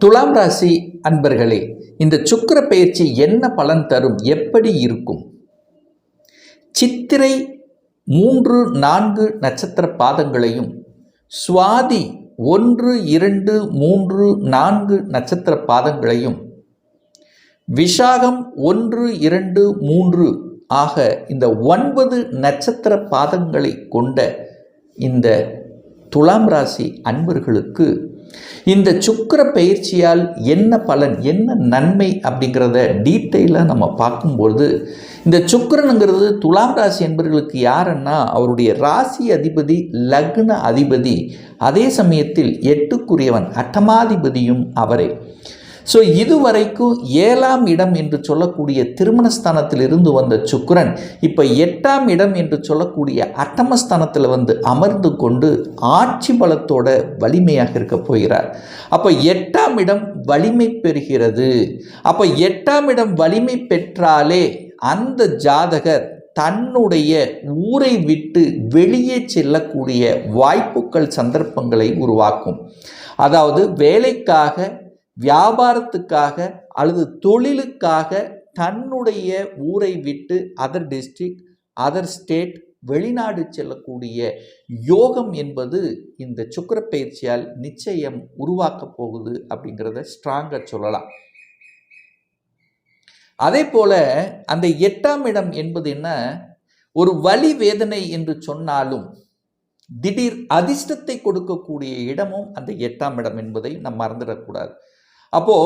துலாம் ராசி அன்பர்களே இந்த சுக்கிர பயிற்சி என்ன பலன் தரும்? எப்படி இருக்கும்? சித்திரை மூன்று நான்கு நட்சத்திர பாதங்களையும் சுவாதி ஒன்று இரண்டு மூன்று நான்கு நட்சத்திர பாதங்களையும் விஷாகம் ஒன்று இரண்டு மூன்று ஆக இந்த ஒன்பது நட்சத்திர பாதங்களை கொண்ட இந்த துலாம் ராசி அன்பர்களுக்கு இந்த சுக்கர பயிற்சியால் என்ன பலன் என்ன நன்மை அப்படிங்கிறத டீட்டெயிலாக நம்ம பார்க்கும்பொழுது இந்த சுக்கரனுங்கிறது துலாம் ராசி என்பவர்களுக்கு யாருன்னா அவருடைய ராசி அதிபதி லக்ன அதிபதி அதே சமயத்தில் எட்டுக்குரியவன் அட்டமாதிபதியும் அவரே. ஸோ இதுவரைக்கும் ஏழாம் இடம் என்று சொல்லக்கூடிய திருமணஸ்தானத்தில் இருந்து வந்த சுக்கரன் இப்போ எட்டாம் இடம் என்று சொல்லக்கூடிய அட்டமஸ்தானத்தில் வந்து அமர்ந்து கொண்டு ஆட்சி பலத்தோட வலிமையாக இருக்க போகிறார். அப்போ எட்டாம் இடம் வலிமை பெறுகிறது. அப்போ எட்டாம் இடம் வலிமை பெற்றாலே அந்த ஜாதகர் தன்னுடைய ஊரை விட்டு வெளியே செல்லக்கூடிய வாய்ப்புகள் சந்தர்ப்பங்களை உருவாக்கும். அதாவது வேலைக்காக வியாபாரத்துக்காக அல்லது தொழிலுக்காக தன்னுடைய ஊரை விட்டு அதர் டிஸ்ட்ரிக்ட் அதர் ஸ்டேட் வெளிநாடு செல்லக்கூடிய யோகம் என்பது இந்த சுக்கர பயிற்சியால் நிச்சயம் உருவாக்க போகுது அப்படிங்கிறத ஸ்ட்ராங்காக சொல்லலாம். அதே போல அந்த எட்டாம் இடம் என்பது என்ன? ஒரு வலி வேதனை என்று சொன்னாலும் திடீர் அதிர்ஷ்டத்தை கொடுக்கக்கூடிய இடமும் அந்த எட்டாம் இடம் என்பதை நாம் மறந்துடக்கூடாது. அப்போ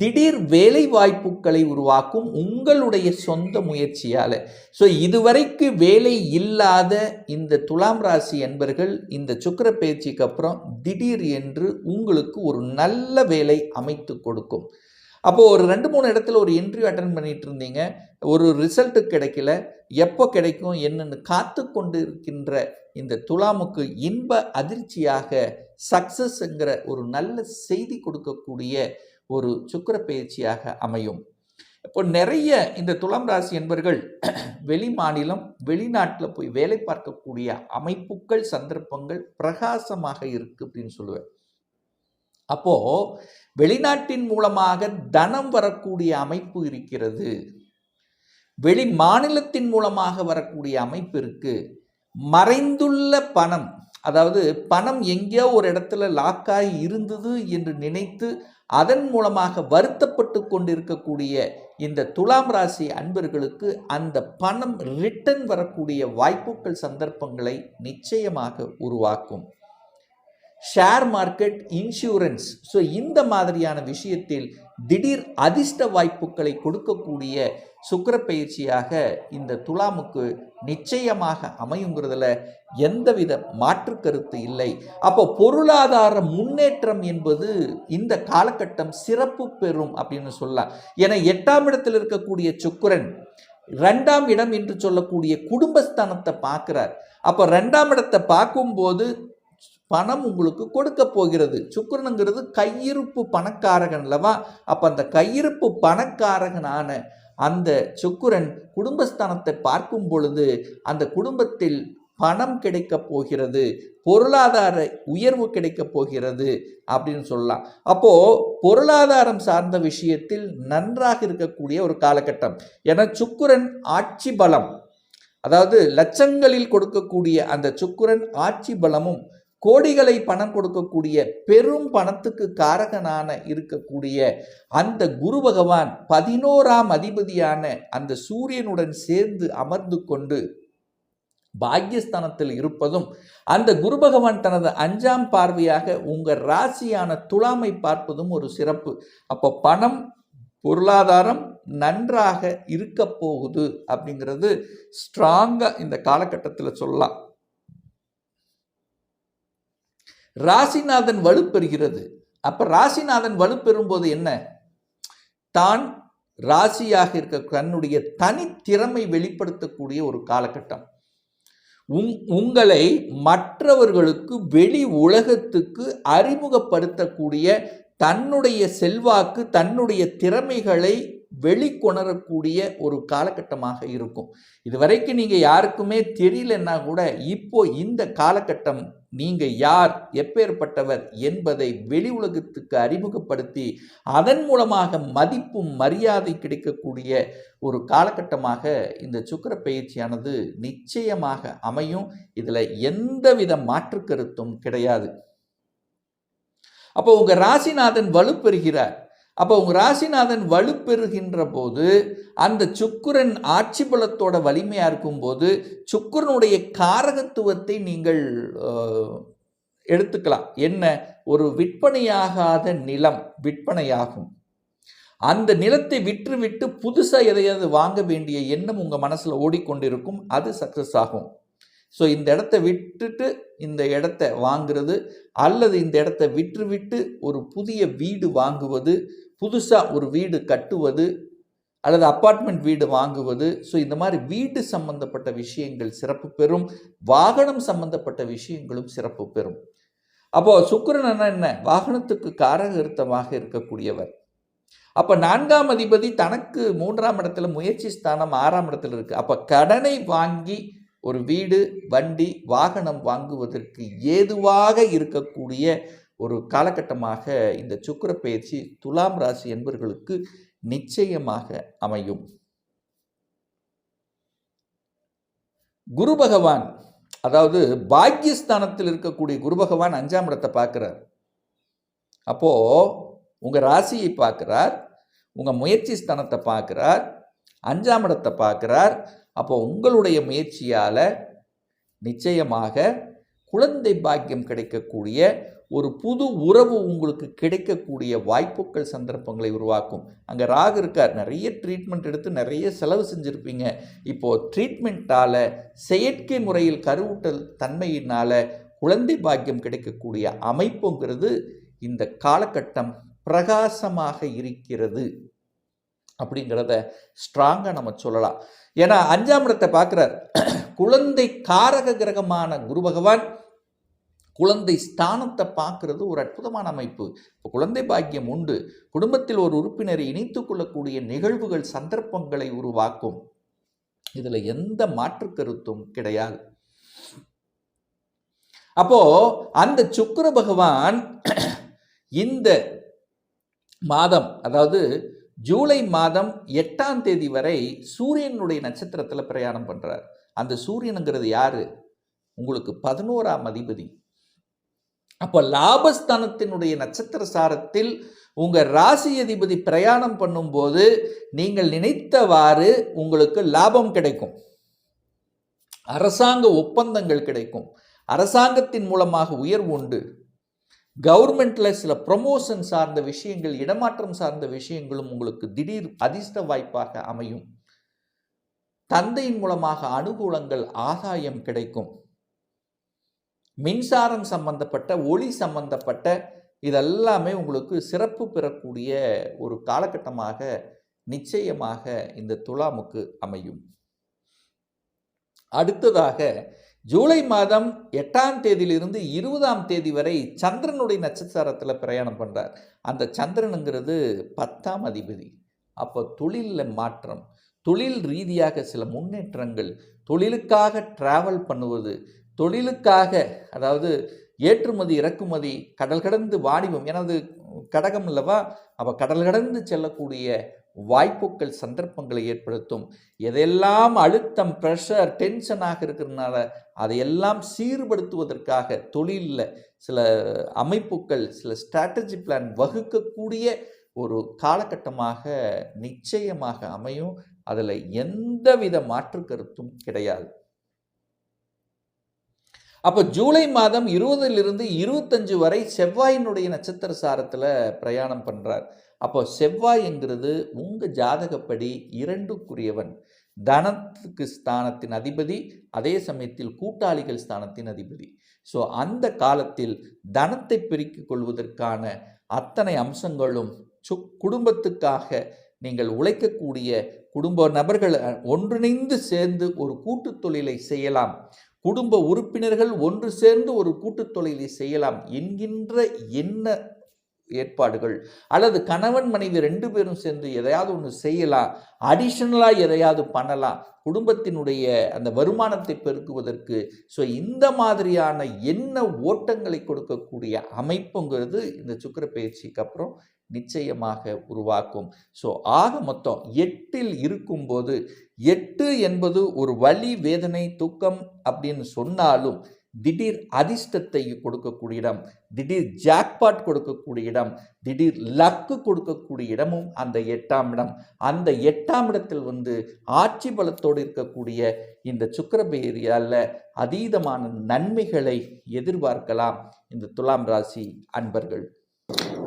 திடீர் வேலை வாய்ப்புகளை உருவாக்கும் உங்களுடைய சொந்த முயற்சியால். ஸோ இதுவரைக்கு வேலை இல்லாத இந்த துலாம் ராசி என்பர்கள் இந்த சுக்கர பயிற்சிக்கு அப்புறம் திடீர் என்று உங்களுக்கு ஒரு நல்ல வேலை அமைத்து கொடுக்கும். அப்போது ஒரு ரெண்டு மூணு இடத்துல ஒரு இன்டர்வியூ அட்டன் பண்ணிட்டு இருந்தீங்க. ஒரு ரிசல்ட்டு கிடைக்கல. எப்போ கிடைக்கும் என்னன்னு காத்து கொண்டு இருக்கின்ற இந்த துலாமுக்கு இன்ப அதிர்ச்சியாக சக்சஸ்ங்கிற ஒரு நல்ல செய்தி கொடுக்கக்கூடிய ஒரு சுக்கர பயிற்சியாக அமையும். இப்போ நிறைய இந்த துலாம் ராசி என்பர்கள் வெளி மாநிலம் வெளிநாட்டில் போய் வேலை பார்க்கக்கூடிய அமைப்புகள் சந்தர்ப்பங்கள் பிரகாசமாக இருக்கு அப்படின்னு சொல்லுவேன். அப்போ வெளிநாட்டின் மூலமாக தனம் வரக்கூடிய அமைப்பு இருக்கிறது. வெளி மாநிலத்தின் மூலமாக வரக்கூடிய அமைப்பு இருக்கு. மறைந்துள்ள பணம் அதாவது பணம் எங்கேயோ ஒரு இடத்துல லாக்காகி இருந்தது என்று நினைத்து அதன் மூலமாக வருத்தப்பட்டு கொண்டிருக்கக்கூடிய இந்த துலாம் ராசி அன்பர்களுக்கு அந்த பணம் ரிட்டன் வரக்கூடிய வாய்ப்புகள் சந்தர்ப்பங்களை நிச்சயமாக உருவாக்கும். ஷேர் மார்க்கெட் இன்சூரன்ஸ் ஸோ இந்த மாதிரியான விஷயத்தில் திடீர் அதிர்ஷ்ட வாய்ப்புகளை கொடுக்கக்கூடிய சுக்கர பயிற்சியாக இந்த துலாமுக்கு நிச்சயமாக அமையுங்கிறதுல எந்தவித மாற்று கருத்து இல்லை. அப்போ பொருளாதார முன்னேற்றம் என்பது இந்த காலகட்டம் சிறப்பு பெறும் அப்படின்னு சொல்லலாம். ஏன்னா எட்டாம் இடத்தில் இருக்கக்கூடிய சுக்கரன் ரெண்டாம் இடம் என்று சொல்லக்கூடிய குடும்பஸ்தானத்தை பார்க்குறார். அப்போ ரெண்டாம் இடத்தை பார்க்கும்போது பணம் உங்களுக்கு கொடுக்க போகிறது. சுக்கரனுங்கிறது கையிருப்பு பணக்காரகன் அல்லவா? அப்போ அந்த கையிருப்பு பணக்காரகனான அந்த சுக்குரன் குடும்பஸ்தானத்தை பார்க்கும் பொழுது அந்த குடும்பத்தில் பணம் கிடைக்கப் போகிறது பொருளாதார உயர்வு கிடைக்கப் போகிறது அப்படின்னு சொல்லலாம். அப்போது பொருளாதாரம் சார்ந்த விஷயத்தில் நன்றாக இருக்கக்கூடிய ஒரு காலகட்டம். என சுக்குரன் ஆட்சி பலம். அதாவது லட்சங்களில் கொடுக்கக்கூடிய அந்த சுக்குரன் ஆட்சி பலமும் கோடிகளை பணம் கொடுக்கக்கூடிய பெரும் பணத்துக்கு காரகனான இருக்கக்கூடிய அந்த குரு பகவான் பதினோராம் அதிபதியான அந்த சூரியனுடன் சேர்ந்து அமர்ந்து கொண்டு பாக்யஸ்தானத்தில் இருப்பதும் அந்த குரு பகவான் தனது அஞ்சாம் பார்வையாக உங்கள் ராசியான துலாமை பார்ப்பதும் ஒரு சிறப்பு. அப்போ பணம் பொருளாதாரம் நன்றாக இருக்க போகுது அப்படிங்கிறது ஸ்ட்ராங்காக இந்த காலகட்டத்தில் சொல்லலாம். ராசிநாதன் வலுப்பெறுகிறது. அப்போ ராசிநாதன் வலுப்பெறும்போது என்ன? தான் ராசியாக இருக்க தன்னுடைய தனித்திறமை வெளிப்படுத்தக்கூடிய ஒரு காலகட்டம். உங் உங்களை மற்றவர்களுக்கு வெளி உலகத்துக்கு அறிமுகப்படுத்தக்கூடிய தன்னுடைய செல்வாக்கு தன்னுடைய திறமைகளை வெளிக்கொணரக்கூடிய ஒரு காலகட்டமாக இருக்கும். இதுவரைக்கும் நீங்கள் யாருக்குமே தெரியலன்னா கூட இப்போ இந்த காலகட்டம் நீங்கள் யார் எப்பேற்பட்டவர் என்பதை வெளி உலகத்துக்கு அறிமுகப்படுத்தி அதன் மூலமாக மதிப்பும் மரியாதை கிடைக்கக்கூடிய ஒரு காலகட்டமாக இந்த சுக்கர பயிற்சியானது நிச்சயமாக அமையும். இதில் எந்தவித மாற்று கருத்தும் கிடையாது. அப்போ உங்கள் ராசிநாதன் வலுப்பெறுகிறார். அப்போ உங்கள் ராசிநாதன் வலுப்பெறுகின்ற போது அந்த சுக்குரன் ஆட்சி பலத்தோட வலிமையாக இருக்கும்போது சுக்குரனுடைய காரகத்துவத்தை நீங்கள் எடுத்துக்கலாம். என்ன? ஒரு விற்பனையாகாத நிலம் விற்பனையாகும். அந்த நிலத்தை விற்றுவிட்டு புதுசாக எதையாவது வாங்க வேண்டிய எண்ணம் உங்கள் மனசில் ஓடிக்கொண்டிருக்கும். அது சக்ஸஸ் ஆகும். ஸோ இந்த இடத்த விட்டுட்டு இந்த இடத்த வாங்குறது அல்லது இந்த இடத்த விற்றுவிட்டு ஒரு புதிய வீடு வாங்குவது புதுசாக ஒரு வீடு கட்டுவது அல்லது அப்பார்ட்மெண்ட் வீடு வாங்குவது. ஸோ இந்த மாதிரி வீடு சம்பந்தப்பட்ட விஷயங்கள் சிறப்பு பெறும். வாகனம் சம்பந்தப்பட்ட விஷயங்களும் சிறப்பு பெறும். அப்போது சுக்கரன் அண்ணா என்ன? வாகனத்துக்கு காரகிருத்தமாக இருக்கக்கூடியவர். அப்போ நான்காம் அதிபதி தனக்கு மூன்றாம் இடத்துல முயற்சி ஸ்தானம் ஆறாம் இடத்துல இருக்குது அப்போ கடனை வாங்கி ஒரு வீடு வண்டி வாகனம் வாங்குவதற்கு ஏதுவாக இருக்கக்கூடிய ஒரு காலகட்டமாக இந்த சுக்கிர பயிற்சி துலாம் ராசி என்பவர்களுக்கு நிச்சயமாக அமையும். குரு பகவான் அதாவது பாக்கியஸ்தானத்தில் இருக்கக்கூடிய குரு பகவான் அஞ்சாம் இடத்தை பார்க்கிறார். அப்போ உங்க ராசியை பார்க்கிறார் உங்க முயற்சி ஸ்தானத்தை பார்க்கிறார் அஞ்சாம் இடத்தை பார்க்கிறார். அப்போ உங்களுடைய முயற்சியால நிச்சயமாக குழந்தை பாக்கியம் கிடைக்கக்கூடிய ஒரு புது உறவு உங்களுக்கு கிடைக்கக்கூடிய வாய்ப்புகள் சந்தர்ப்பங்களை உருவாக்கும். அங்கே ராகு இருக்கார். நிறைய ட்ரீட்மெண்ட் எடுத்து நிறைய செலவு செஞ்சுருப்பீங்க. இப்போது ட்ரீட்மெண்ட்டால் செயற்கை முறையில் கருவூட்டல் தன்மையினால் குழந்தை பாக்கியம் கிடைக்கக்கூடிய அமைப்புங்கிறது இந்த காலகட்டம் பிரகாசமாக இருக்கிறது அப்படிங்கிறத ஸ்ட்ராங்காக நம்ம சொல்லலாம். ஏன்னா அஞ்சாம் இடத்தை பார்க்குறார். குழந்தை காரக கிரகமான குரு பகவான் குழந்தை ஸ்தானத்தை பார்க்கறது ஒரு அற்புதமான அமைப்பு. இப்போ குழந்தை பாக்கியம் உண்டு. குடும்பத்தில் ஒரு உறுப்பினரை இணைத்து கொள்ளக்கூடிய நிகழ்வுகள் சந்தர்ப்பங்களை உருவாக்கும். இதில் எந்த மாற்று கருத்தும் கிடையாது. அப்போ அந்த சுக்கர பகவான் இந்த மாதம் அதாவது ஜூலை மாதம் எட்டாம் தேதி வரை சூரியனுடைய நட்சத்திரத்தில் பிரயாணம் பண்ணுறார் அந்த சூரியனுங்கிறது யாரு? உங்களுக்கு பதினோராம் அதிபதி. அப்போ லாபஸ்தானத்தினுடைய நட்சத்திர சாரத்தில் உங்கள் ராசி அதிபதி பிரயாணம் பண்ணும்போது நீங்கள் நினைத்தவாறு உங்களுக்கு லாபம் கிடைக்கும். அரசாங்க ஒப்பந்தங்கள் கிடைக்கும். அரசாங்கத்தின் மூலமாக உயர்வு உண்டு. கவர்மெண்ட்ல சில ப்ரொமோஷன் சார்ந்த விஷயங்கள் இடமாற்றம் சார்ந்த விஷயங்களும் உங்களுக்கு திடீர் அதிர்ஷ்ட வாய்ப்பாக அமையும். தந்தையின் மூலமாக அனுகூலங்கள் ஆதாயம் கிடைக்கும். மின்சாரம் சம்பந்தப்பட்ட ஒளி சம்பந்தப்பட்ட இதெல்லாமே உங்களுக்கு சிறப்பு பெறக்கூடிய ஒரு காலகட்டமாக நிச்சயமாக இந்த துலாமுக்கு அமையும். அடுத்ததாக ஜூலை மாதம் எட்டாம் தேதியிலிருந்து இருபதாம் தேதி வரை சந்திரனுடைய நட்சத்திரத்தில் பிரயாணம் பண்ணுறார் அந்த சந்திரனுங்கிறது பத்தாம் அதிபதி. அப்போ தொழிலில் மாற்றம் தொழில் ரீதியாக சில முன்னேற்றங்கள் தொழிலுக்காக ட்ராவல் பண்ணுவது தொழிலுக்காக அதாவது ஏற்றுமதி இறக்குமதி கடல் கடந்து வாணிபம் எனது கடகம் அல்லவா? அப்போ கடல் கடந்து செல்லக்கூடிய வாய்ப்புகள் சந்தர்ப்பங்களை ஏற்படுத்தும். எதையெல்லாம் அழுத்தம் ப்ரெஷர் டென்ஷனாக இருக்கிறதுனால அதையெல்லாம் சீர்படுத்துவதற்காக தொழிலில் சில அமைப்புகள் சில ஸ்ட்ராட்டஜி பிளான் வகுக்கக்கூடிய ஒரு காலகட்டமாக நிச்சயமாக அமையும். அதில் எந்தவித மாற்று கருத்தும் கிடையாது. அப்போ ஜூலை மாதம் இருபதிலிருந்து இருபத்தஞ்சு வரை செவ்வாயினுடைய நட்சத்திர சாரத்தில் பிரயாணம் பண்ணுறார் அப்போ செவ்வாய்ங்கிறது உங்கள் ஜாதகப்படி இரண்டுக்குரியவன். தனத்துக்கு ஸ்தானத்தின் அதிபதி அதே சமயத்தில் கூட்டாளிகள் ஸ்தானத்தின் அதிபதி. ஸோ அந்த காலத்தில் தனத்தை பெருக்கிக் கொள்வதற்கான அத்தனை அம்சங்களும் சு குடும்பத்துக்காக நீங்கள் உழைக்கக்கூடிய குடும்ப நபர்கள் ஒன்றிணைந்து சேர்ந்து ஒரு கூட்டு தொழிலை செய்யலாம். குடும்ப உறுப்பினர்கள் ஒன்று சேர்ந்து ஒரு கூட்டுத் தொழிலை செய்யலாம் என்கின்ற என்ன ஏற்பாடுகள். அல்லது கணவன் மனைவி ரெண்டு பேரும் சேர்ந்து எதையாவது ஒன்று செய்யலாம். அடிஷனலாக எதையாவது பண்ணலாம். குடும்பத்தினுடைய அந்த வருமானத்தை பெருக்குவதற்கு. ஸோ இந்த மாதிரியான என்ன ஓட்டங்களை கொடுக்கக்கூடிய அமைப்புங்கிறது இந்த சுக்கிர பயிற்சிக்கு அப்புறம் நிச்சயமாக உருவாக்கும். ஸோ ஆக மொத்தம் எட்டில் இருக்கும்போது எட்டு என்பது ஒரு வலி வேதனை துக்கம் அப்படின்னு சொன்னாலும் திடீர் அதிர்ஷ்டத்தை கொடுக்கக்கூடிய இடம் திடீர் ஜாக்பாட் கொடுக்கக்கூடிய இடம் திடீர் லக்கு கொடுக்கக்கூடிய இடமும் அந்த எட்டாம் இடம். அந்த எட்டாம் இடத்தில் வந்து ஆட்சி பலத்தோடு இருக்கக்கூடிய இந்த சுக்கரபேரியால் அதீதமான நன்மைகளை எதிர்பார்க்கலாம் இந்த துலாம் ராசி அன்பர்கள்.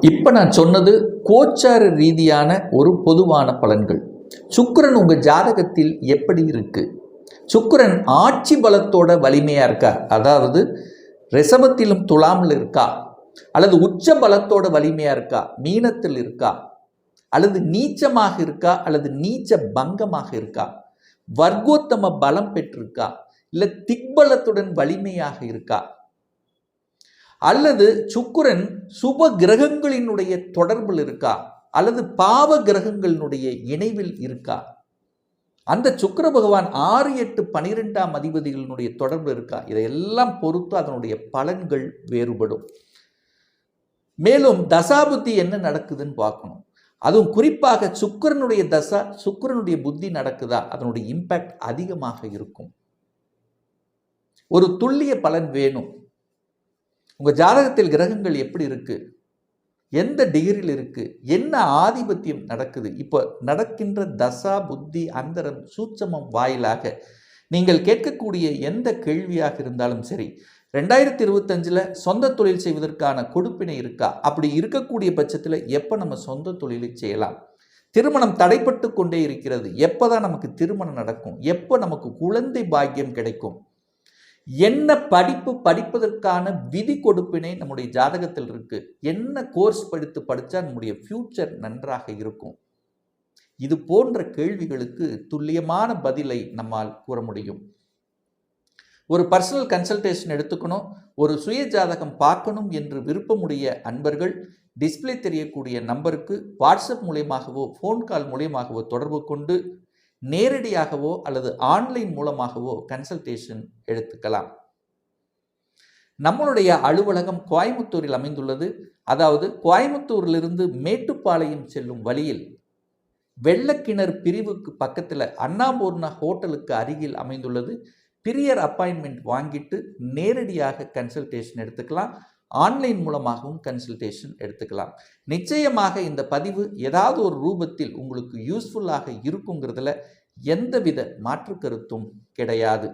இப்போ நான் சொன்னது கோச்சார ரீதியான ஒரு பொதுவான பலன்கள். சுக்கரன் உங்கள் ஜாதகத்தில் எப்படி இருக்குது சுக்கரன் ஆட்சி பலத்தோட வலிமையாக இருக்கா? அதாவது ரிசபத்திலும் துலாமில் இருக்கா? அல்லது உச்ச பலத்தோட வலிமையாக இருக்கா? மீனத்தில் இருக்கா? அல்லது நீச்சமாக இருக்கா? அல்லது நீச்ச பங்கமாக இருக்கா? வர்க்கோத்தம பலம் பெற்றிருக்கா? இல்லை திக்பலத்துடன் வலிமையாக இருக்கா? அல்லது சுக்கிரன் சுப கிரகங்களினுடைய தொடர்பில் இருக்கா? அல்லது பாவ கிரகங்களினுடைய இணைவில் இருக்கா? அந்த சுக்கர பகவான் ஆறு எட்டு பனிரெண்டாம் அதிபதிகளினுடைய தொடர்பு இருக்கா? இதையெல்லாம் பொறுத்து அதனுடைய பலன்கள் வேறுபடும். மேலும் தசாபுத்தி என்ன நடக்குதுன்னு பார்க்கணும். அதுவும் குறிப்பாக சுக்கிரனுடைய தசா சுக்கிரனுடைய புத்தி நடக்குதா? அதனுடைய இம்பேக்ட் அதிகமாக இருக்கும். ஒரு துல்லிய பலன் வேணும். உங்கள் ஜாதகத்தில் கிரகங்கள் எப்படி இருக்குது எந்த டிகிரியில் இருக்குது என்ன ஆதிபத்தியம் நடக்குது? இப்போ நடக்கின்ற தசா புத்தி அந்தரம் சூட்சமம் வாயிலாக நீங்கள் கேட்கக்கூடிய எந்த கேள்வியாக இருந்தாலும் சரி ரெண்டாயிரத்தி இருபத்தஞ்சில் சொந்த தொழில் செய்வதற்கான கொடுப்பினை இருக்கா? அப்படி இருக்கக்கூடிய பட்சத்தில் எப்போ நம்ம சொந்த தொழிலை செய்யலாம்? திருமணம் தடைப்பட்டு கொண்டே இருக்கிறது. எப்போ தான் நமக்கு திருமணம் நடக்கும்? எப்போ நமக்கு குழந்தை பாக்கியம் கிடைக்கும்? என்ன படிப்பு படிப்பதற்கான விதி கொடுப்பினை நம்முடைய ஜாதகத்தில் இருக்கு? என்ன கோர்ஸ் படித்து படித்தா நம்முடைய ஃப்யூச்சர் நன்றாக இருக்கும்? இது போன்ற கேள்விகளுக்கு துல்லியமான பதிலை நம்மால் கூற முடியும். ஒரு பர்சனல் கன்சல்டேஷன் எடுத்துக்கணும் ஒரு சுய ஜாதகம் பார்க்கணும் என்று விருப்பமுடைய அன்பர்கள் டிஸ்ப்ளே தெரியக்கூடிய நம்பருக்கு வாட்ஸ்அப் மூலியமாகவோ ஃபோன் கால் மூலியமாகவோ தொடர்பு கொண்டு நேரடியாகவோ அல்லது ஆன்லைன் மூலமாகவோ கன்சல்டேஷன் எடுத்துக்கலாம். நம்மளுடைய அலுவலகம் கோயமுத்தூரில் அமைந்துள்ளது. அதாவது கோயமுத்தூரிலிருந்து மேட்டுப்பாளையம் செல்லும் வழியில் வெள்ளக்கிணறு பிரிவுக்கு பக்கத்தில் அண்ணாபூர்ணா ஹோட்டலுக்கு அருகில் அமைந்துள்ளது. பிரியர் அப்பாயின்மெண்ட் வாங்கிட்டு நேரடியாக கன்சல்டேஷன் எடுத்துக்கலாம். ஆன்லைன் மூலமாகவும் கன்சல்டேஷன் எடுத்துக்கலாம். நிச்சயமாக இந்த பதிவு ஏதாவது ஒரு ரூபத்தில் உங்களுக்கு யூஸ்ஃபுல்லாக இருக்குங்கிறதுல எந்தவித மாற்று கருத்தும் கிடையாது.